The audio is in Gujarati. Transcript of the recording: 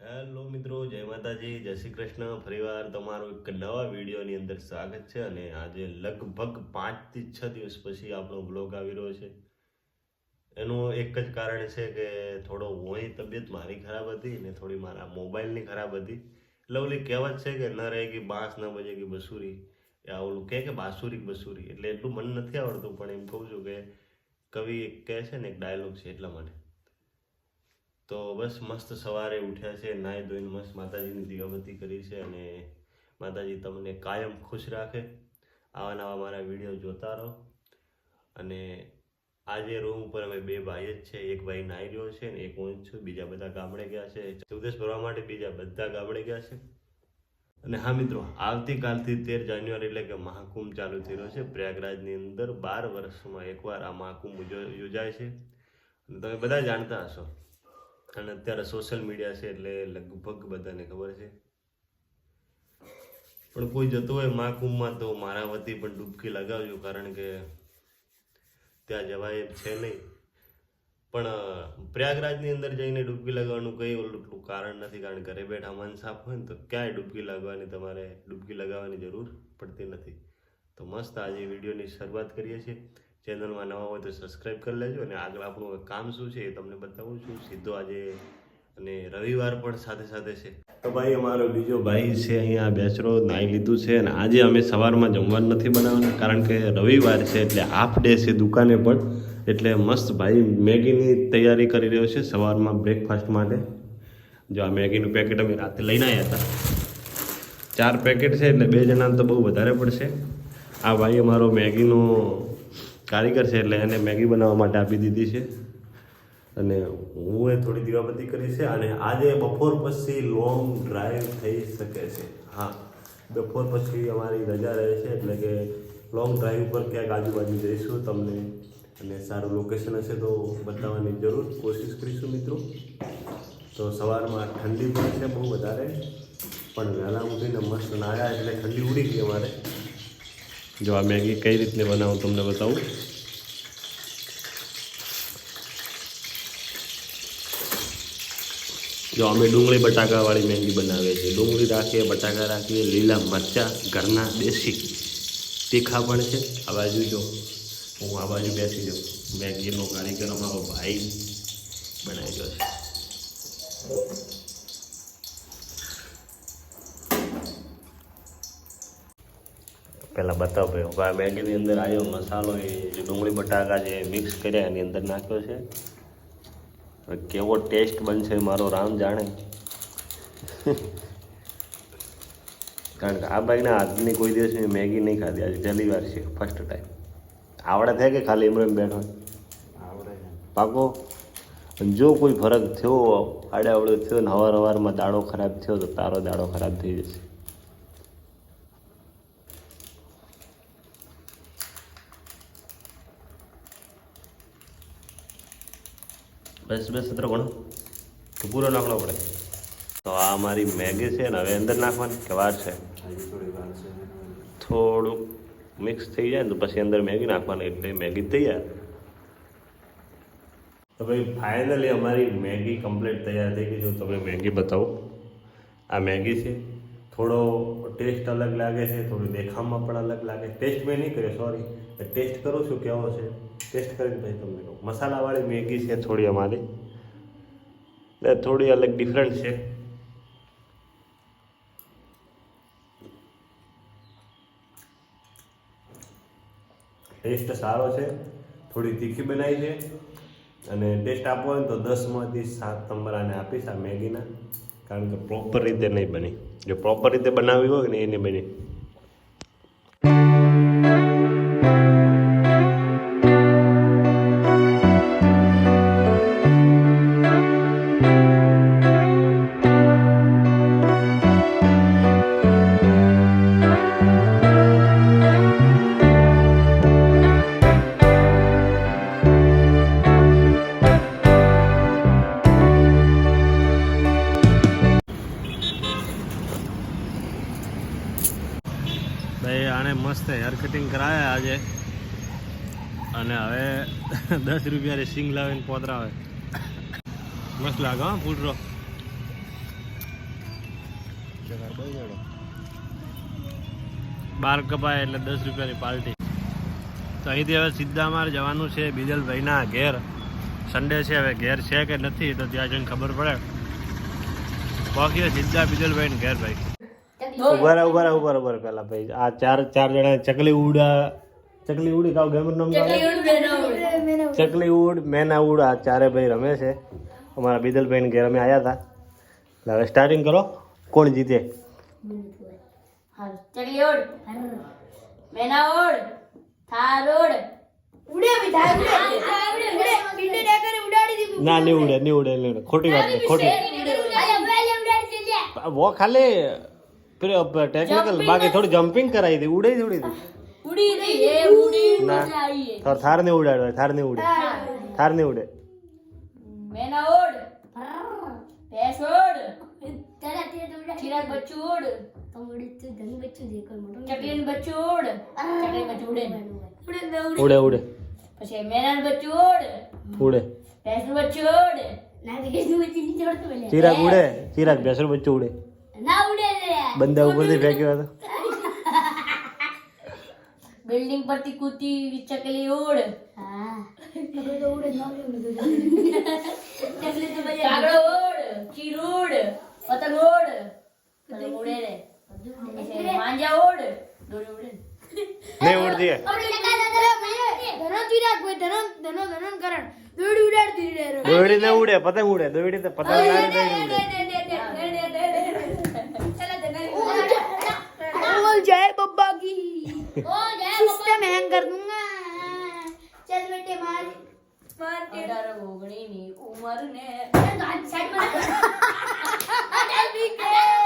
હેલો મિત્રો, જય માતાજી, જય શ્રી કૃષ્ણ. ફરીવાર તમારું એક નવા વિડીયોની અંદર સ્વાગત છે અને આજે લગભગ પાંચથી છ દિવસ પછી આપણો બ્લોગ આવી રહ્યો છે. એનું એક જ કારણ છે કે થોડો હોય તબિયત મારી ખરાબ હતી ને થોડી મારા મોબાઈલની ખરાબ હતી. એટલે ઓલી કહેવત છે કે ન રહે કે બાંસ, ન બજે કે બસુરી. એ ઓલું કહે કે બાસુરી બસુરી. એટલે એટલું મન નથી આવડતું, પણ એમ કહું છું કે કવિ એક કહે છે ને એક ડાયલોગ છે એટલા માટે. તો બસ મસ્ત સવારે ઉઠ્યા છે, નાહી ધોઈને મસ્ત માતાજીની દીવાબત્તી કરી છે અને માતાજી તમને કાયમ ખુશ રાખે. આવા નવા મારા વીડિયો જોતા રહો. અને આજે રૂમ ઉપર અમે બે ભાઈ જ છે, એક ભાઈ નાહી રહ્યો છે ને એક હું છું, બીજા બધા ગામડે ગયા છે. ઉપદેશ ભરવા માટે બીજા બધા ગામડે ગયા છે. અને હા મિત્રો, આવતીકાલથી તેર જાન્યુઆરી એટલે કે મહાકુંભ ચાલુ થઈ રહ્યો છે. પ્રયાગરાજની અંદર બાર વર્ષમાં એકવાર આ મહાકુંભ યોજાય છે. તમે બધા જાણતા હશો. અને અત્યારે સોશિયલ મીડિયા છે એટલે લગભગ બધાને ખબર છે. પણ કોઈ જતો હોય મહાકુંભમાં તો મારા વતી પણ ડૂબકી લગાવજો, કારણ કે ત્યાં જવાય એમ છે નહીં. પણ પ્રયાગરાજની અંદર જઈને ડૂબકી લગાવવાનું કંઈ એટલું કારણ નથી, કારણ ઘરે બેઠા મન સાફ હોય ને તો ક્યાંય ડૂબકી લગાવવાની તમારે, ડૂબકી લગાવવાની જરૂર પડતી નથી. તો મસ્ત આજે વિડીયોની શરૂઆત કરીએ છીએ. ચેનલમાં નવા હોય તો સબસ્ક્રાઈબ કરી લેજો અને આગળ આપણું કામ શું છે એ તમને બતાવું છું. સીધો આજે અને રવિવાર પણ સાથે સાથે છે. તો ભાઈ, અમારો બીજો ભાઈ છે અહીંયા બેચરો નાહી લીધું છે અને આજે અમે સવારમાં જમવાનું નથી બનાવવાના કારણ કે રવિવાર છે એટલે હાફ ડે છે દુકાને પણ. એટલે મસ્ત ભાઈ, મેગીની તૈયારી કરી રહ્યો છે સવારમાં બ્રેકફાસ્ટ માટે. જો આ મેગીનું પેકેટ અમે રાતે લઈને આવ્યા હતા. ચાર પેકેટ છે એટલે બે જણા તો બહુ વધારે પડશે. આ ભાઈ, અમારો મેગીનો કારીગર છે એટલે એને મેગી બનાવવા માટે આપી દીધી છે. અને હું એ થોડી દીવાબત્તી કરી છે અને આજે બપોર પછી લોંગ ડ્રાઈવ થઈ શકે છે. હા, બપોર પછી અમારી રજા રહે છે એટલે કે લોંગ ડ્રાઈવ પર ક્યાંક આજુબાજુ જઈશું તમને અને સારું લોકેશન હશે તો બતાવવાની જરૂર. કોશિશ કરીશું મિત્રો. તો સવારમાં ઠંડી પણ છે બહુ વધારે, પણ વહેલા ઉઠીને મસ્ત નાયા એટલે ઠંડી ઉડી ગઈ અમારે. જો આ મેગી કઈ રીતને બનાવું તમને બતાવું. જો અમે ડુંગળી બટાકાવાળી મેગી બનાવીએ છીએ. ડુંગળી રાખીએ, બટાકા રાખીએ, લીલા મરચાં, ઘરના દેશી તીખા પણ છે. આ બાજુ જો, હું આ બાજુ બેસી જાઉં. મેગીનો કારીગર અમારો ભાઈ બનાવી ગયો છે. પહેલાં બતાવો ભાઈ. મેગીની અંદર આવ્યો મસાલો એ જે ડુંગળી બટાકા જે મિક્સ કર્યા, એની અંદર નાખ્યો છે. કેવો ટેસ્ટ બનશે મારો રામ જાણે. કારણ કે આ ભાઈના આજની કોઈ દિવસ મેં મેગી નહીં ખાધી આજે પહેલી વાર છે ફર્સ્ટ ટાઈમ આવડે થાય કે ખાલી એમ બેઠો? પાકો? જો કોઈ ફરક થયો આડે આવડે થયો ને હવાર હવારમાં દાડો ખરાબ થયો તો તારો દાડો ખરાબ થઈ જશે. બસ બસ, સત્ર ઘણો તો પૂરો નાખવો પડે. તો આ મારી મેગી છે ને, હવે અંદર નાખવાની, કે વાર છે? થોડુંક મિક્સ થઈ જાય ને, તો પછી અંદર મેગી નાખવાની, એટલે મેગી તૈયાર. તો ભાઈ ફાઇનલી અમારી મેગી કમ્પ્લીટ તૈયાર થઈ ગઈ હું તમને મેગી બતાવું. આ મેગી છે. થોડો ટેસ્ટ અલગ લાગે છે, થોડી દેખાવમાં પણ અલગ લાગે ટેસ્ટ મેં નહીં કર્યો સોરી ટેસ્ટ કરું છું, કેવો છે? ટેસ્ટ કરીને પછી તમને કહું. મસાલાવાળી મેગી છે થોડી અમારી. એટલે થોડી અલગ ડિફરન્ટ છે. ટેસ્ટ સારો છે. થોડી તીખી બનાવી છે. અને ટેસ્ટ આપવો હોય તો દસમાંથી સાત નંબર આને આપીશ આ મેગીના. કારણ કે પ્રોપર રીતે નહીં બની. જો પ્રોપર રીતે બનાવી હોય ને એ નહીં બની. ભાઈ આણે મસ્ત હેર કટિંગ કરાયા આજે. અને હવે દસ રૂપિયા સિંગ લાવીને પોતરાવે. મસ્ત લાગે હા ફૂટરો બાર કપાય એટલે દસ રૂપિયાની પાર્ટી તો અહીંથી હવે સીધા મારે જવાનું છે બીજલભાઈના ઘેર. સન્ડે છે હવે ઘેર છે કે નથી તો ત્યાં જઈને ખબર પડે. બાકી સીધા બીજલભાઈને ઘેર ભાઈ. ઊભા રહે ઊભા રહે ઊભા રહે પેલા ભાઈ. આ ચાર ચાર જણા ચકલી ઉડા ચકલી ઉડી કાવ ગેમર નામ ચકલી ઉડ મેના ઉડ આ ચારે ભાઈ રમે છે. અમારા બિદલભાઈને ઘેર અમે આવ્યા હતા. હવે સ્ટાર્ટિંગ કરો. કોણ જીતે? ચકલી નહીં મેના થાર ઉડે નહીં ઉડે ખોટી વાત ખોટી. વો દીધું ના ઉડે ઉડે ઉડે ખાલી ટેકનિકલ બાકી થોડી જમ્પિંગ કરાવી હતી ઉડે થોડી હતી ઉડી હતી એ ઉડી ના. થોર થાર ને ઉડાડવા થાર ને ઉડે. થાર ને ઉડે. મેના ઓડ. ભેંસ ઓડ. ચિરાગ બચ્ચું ઓડ. ચકલીનું બચ્ચું ઓડ. ચકલી બચ્ચું ઉડે. ઉડે ઉડે. પછી મેનાનું બચ્ચું ઉડ ઉડે. ભેંસનું બચ્ચું ઓડ. ચિરાગ ઉડે. ચિરાગ બેસર બચ્ચું ઉડે ના ઉડે. બંદા ઉપરથી ફેંક્યો હતો. બિલ્ડિંગ પરથી કૂદતી ચકલી ઓડ. હા. તો ઉડે ના ચકલી તો બજે કાગડો ઓડ. ચીર ઓડ. પતંગ ઓડ. પતંગ ઉડે રે. માંજા ઓડ. દોરી ઉડે. દોડી ને ઉડે પતંગ ઉડે. દોયડી તો પતંગ ઉડે. सिस्टम हैंग कर दूंगा चल बेटे मार मार के अठारह भोगनी नी उम्र ने साइड मार चल बीके